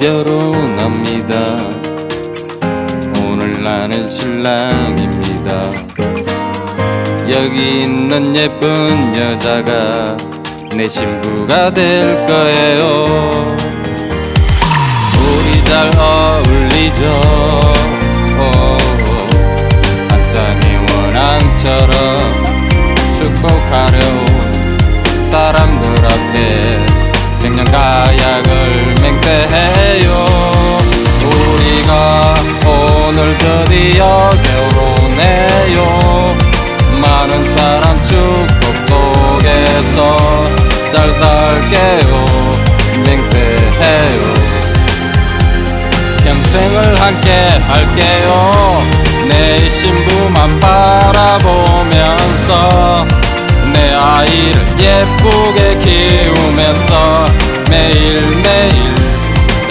결혼합니다. 오늘 나는 신랑입니다. 여기 있는 예쁜 여자가 내 신부가 될 거예요. 우리 잘 어울리죠. 어. 드디어 결혼해요. 많은 사람 축복 속에서 잘 살게요. 맹세해요. 평생을 함께 할게요. 내 신부만 바라보면서 내 아이를 예쁘게 키우면서 매일매일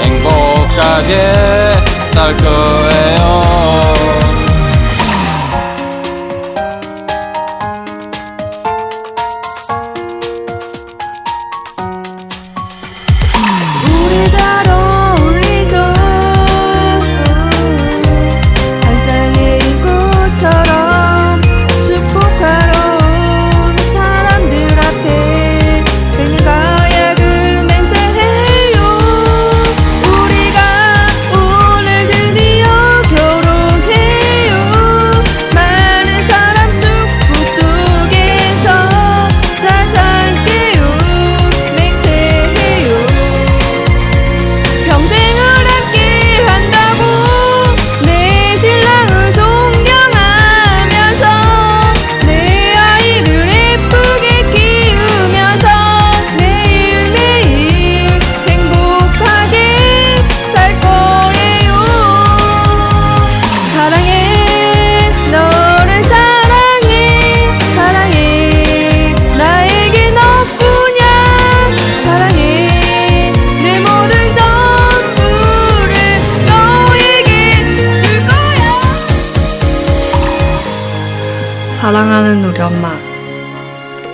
행복하게 살 거예요 사랑하는 우리 엄마.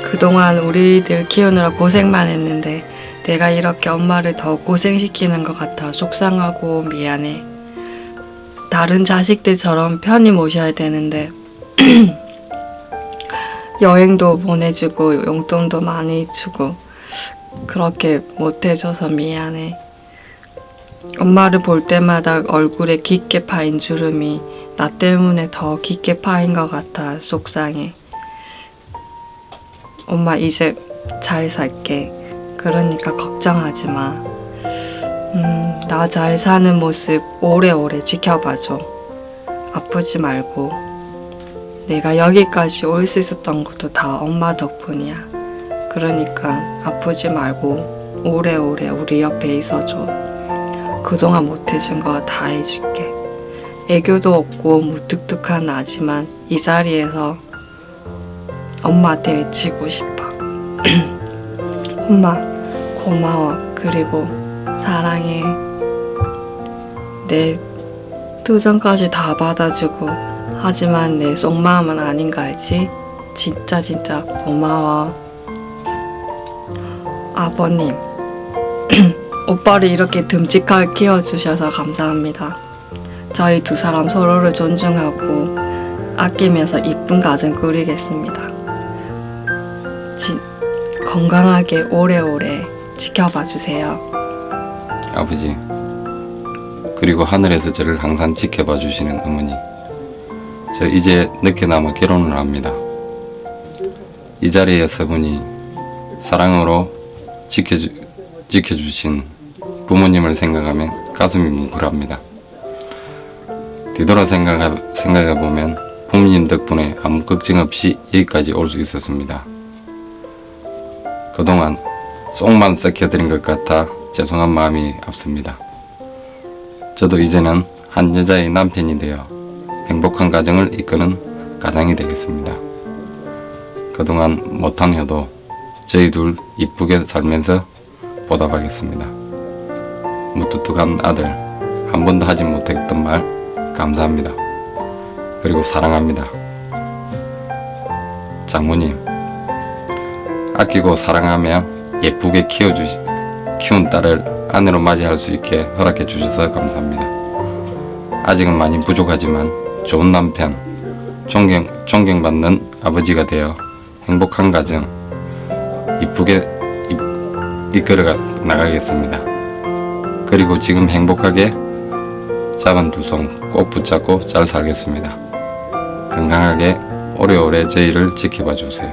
그동안 우리들 키우느라 고생만 했는데 내가 이렇게 엄마를 더 고생시키는 것 같아 속상하고 미안해. 다른 자식들처럼 편히 모셔야 되는데 여행도 보내주고 용돈도 많이 주고 그렇게 못해줘서 미안해. 엄마를 볼 때마다 얼굴에 깊게 파인 주름이 나 때문에 더 깊게 파인 것 같아 속상해. 엄마 이제 잘 살게. 그러니까 걱정하지 마. 음, 나 잘 사는 모습 오래오래 지켜봐줘. 아프지 말고. 내가 여기까지 올 수 있었던 것도 다 엄마 덕분이야. 그러니까 아프지 말고 오래오래 우리 옆에 있어줘. 그동안 못해준 거 다 해줄게. 애교도 없고 무뚝뚝한 나지만 이 자리에서 엄마한테 외치고 싶어. 엄마, 고마워. 그리고 사랑해. 내 투정까지 다 받아주고 하지만 내 속마음은 아닌 거 알지? 진짜 진짜 고마워. 아버님, 오빠를 이렇게 듬직하게 키워주셔서 감사합니다. 저희 두 사람 서로를 존중하고 아끼면서 이쁜 가정 꾸리겠습니다. 지- 건강하게 오래오래 지켜봐 주세요. 아버지 그리고 하늘에서 저를 항상 지켜봐 주시는 어머니 저 이제 늦게나마 결혼을 합니다 이 자리에 서분이 사랑으로 지켜주, 지켜주신 부모님을 생각하면 가슴이 뭉클합니다 뒤돌아 생각해, 생각해보면 부모님 덕분에 아무 걱정 없이 여기까지 올 수 있었습니다 그동안 속만 썩혀드린 것 같아 죄송한 마음이 앞섭니다. 저도 이제는 한 여자의 남편이 되어 행복한 가정을 이끄는 가장이 되겠습니다. 그동안 못한 효도 저희 둘 이쁘게 살면서 보답하겠습니다. 무뚝뚝한 아들 한 번도 하지 못했던 말 감사합니다. 그리고 사랑합니다. 장모님 아끼고 사랑하며 예쁘게 키워주시 키운 딸을 아내로 맞이할 수 있게 허락해 주셔서 감사합니다. 아직은 많이 부족하지만 좋은 남편, 존경, 존경받는 아버지가 되어 행복한 가정 이쁘게 이- 이끌어가 나가겠습니다. 그리고 지금 행복하게 작은 두 손 꼭 붙잡고 잘 살겠습니다. 건강하게 오래오래 저희를 지켜봐 주세요.